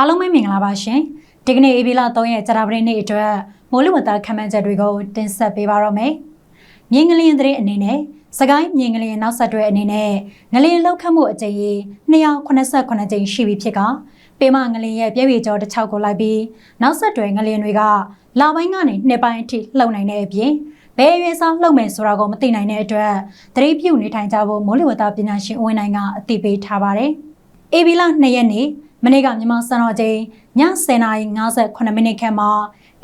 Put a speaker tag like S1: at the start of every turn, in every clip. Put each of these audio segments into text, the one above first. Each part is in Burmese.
S1: အားလုံးပဲမင်္ဂလာပါရှင်ဒီကနေ့အေဗီလာ3ရက်ကြာတာပရိနေ့အတွက်မိုးလေဝသခန့်မှန်းချက်တွေကိုတင်ဆက်ပေးပါရမယ်မြင်းကလင်းတဲ့အနေနဲ့စကိုင်းမြင်းကလင်းနောက်ဆက်တွဲအနေနဲ့ငလင်းလောက်ခတ်မှုအကြိမ်ရေ289ကြိမ်ရှိပြီဖြစ်ကပေမငလင်းရဲ့ပြည့်ပြည့်ကျော်တစ်ချောက်ကိုလိုက်ပြီးနောက်ဆက်တွဲငလင်းတွေကလာပိုင်းကနေနှစ်ပိုင်းအထိလှုပ်နိုင်တဲ့အပြင်ဘယ်အရွယ်စားလှုပ်မယ်ဆိုတာကိုမသိနိုင်တဲ့အတွက်သတိပြုနေထိုင်ကြဖို့မိုးလေဝသပညာရှင်ဦးဝင်းနိုင်ကအသိပေးထားပါတယ်။အေဗီလာ2ရက်နေ့ မနေ့ကမြန်မာစံတော်ချိန်ည10:58မိနစ်ခန့်မှာ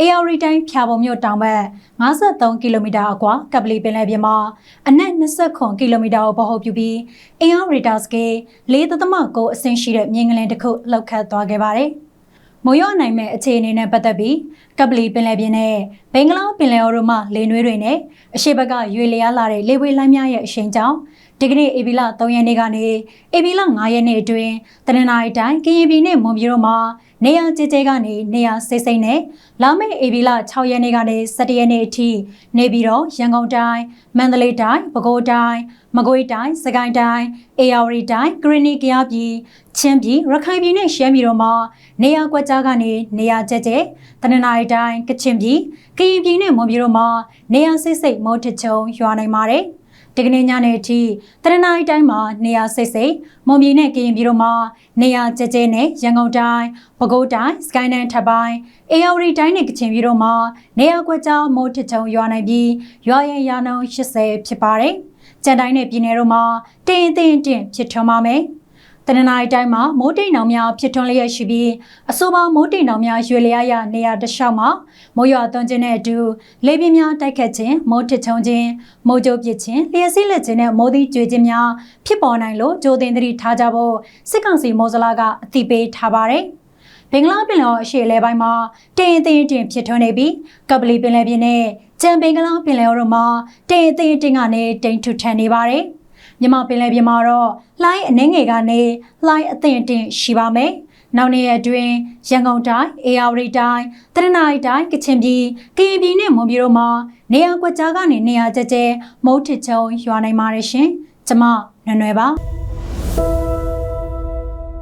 S1: AR တိုင်းဖြာပုံမြို့တောင်ဘက်53ကီလိုမီတာအကွာကပလီပင်လယ်ပြင်မှာအနက်29ကီလိုမီတာကိုပေါ်ဟုတ်ပြပြီး AR Radar Scale 4.9အဆင့်ရှိတဲ့မြင်းကလင်းတစ်ခုလောက်ခတ်သွားခဲ့ပါတယ်။မိုးရွာနိုင်မဲ့အခြေအနေနဲ့ပတ်သက်ပြီးကပလီပင်လယ်ပြင်နဲ့ဘင်္ဂလားပင်လယ်အော်တို့မှလေနွေးတွေနဲ့အရှိဘက်ကရွေလျားလာတဲ့လေဝေးလိုင်းများရဲ့အရှိန်ကြောင့်ဒီကနေ့အေဗီလာ3ရက်နေ့ကနေအေဗီလာ5ရက်နေ့အတွင်းတနင်္လာရီတိုင်းကရင်ပြည်နဲ့မွန်ပြည်တို့မှာနေရာကျကျကနေနေရာစိတ်စိတ်နဲ့လာမယ့်အေဗီလာ6ရက်နေ့ကနေ17ရက်နေ့အထိနေပြည်တော်ရန်ကုန်တိုင်းမန္တလေးတိုင်းပဲခူးတိုင်းမကွေးတိုင်းစကိုင်းတိုင်းအေရဝတီတိုင်းဂရနီကယားပြည်ချင်းပြည်ရခိုင်ပြည်နဲ့ရှမ်းပြည်တို့မှာနေရာကွက်ကြားကနေနေရာကျကျတနင်္လာရီတိုင်းကချင်ပြည်ကရင်ပြည်နဲ့မွန်ပြည်တို့မှာနေရာစိတ်စိတ်မိုးထချုံရွာနိုင်ပါတယ် ဒီကနေ့ညနေအထိတရနိုင်းတိုင်းမှာနေရာစိတ်စိတ်မွန်ပြည်နဲ့ကရင်ပြည်တို့မှာနေရာကျကျနဲ့ရန်ကုန်တိုင်းပဲခူးတိုင်းစကိုင်းတိုင်းထပ်ပိုင်းအေရဝတီတိုင်းနဲ့ကချင်ပြည်တို့မှာနေရာကွက်ကြားမိုးထချုံရွာနိုင်ပြီးရွာရင်ရာနှုန်း80ဖြစ်ပါတယ်။ကြံတိုင်းနဲ့ပြည်နယ်တို့မှာတင်းတင်းတင်းဖြစ်ထွန်းပါမယ်။ တနင်္လာရီတိုင်းမှာမိုးတိမ်တောင်များဖြစ်ထွန်းလျက်ရှိပြီးအဆိုပါမိုးတိမ်တောင်များရွေလျားရနေရာတစ်လျှောက်မှာမိုးရွာသွန်းခြင်းနဲ့အတူလေပြင်းများတိုက်ခတ်ခြင်းမိုးထချုံခြင်းမိုးကြိုးပစ်ခြင်းလျှက်စီးလက်ခြင်းနဲ့မိုးသီးကျွေခြင်းများဖြစ်ပေါ်နိုင်လို့ကြိုတင်သတိထားကြဖို့စစ်ကောင်စီမိုးစလာကအသိပေးထားပါတယ်ဘင်္ဂလားပင်လယ်အရှေ့လဲပိုင်းမှာတင်းတင်းတင်းဖြစ်ထွန်းနေပြီးကပလီပင်လယ်ပြင်နဲ့ကြံဘင်္ဂလားပင်လယ်တို့မှာတင်းတင်းတင်းကနေတိမ်ထူထန်နေပါတယ်။ မြမပင်လယ်ပြင်မှာတော့လှိုင်းအနှင်းငယ်ကနေလှိုင်းအသင့်အင့်ရှိပါမယ်။နောက်နေ့ရက်တွင်ရန်ကုန်တိုင်း၊အေရဝတီတိုင်း၊တရနာရီတိုင်း၊ကချင်ပြည်၊ကရင်ပြည်နဲ့မွန်ပြည်တို့မှာနေရာကွက်ကြားကနေနေရာကျကျမိုးထစ်ချုံရွာနိုင်ပါတယ်ရှင်။ကျမနွယ်နွယ်ပါ။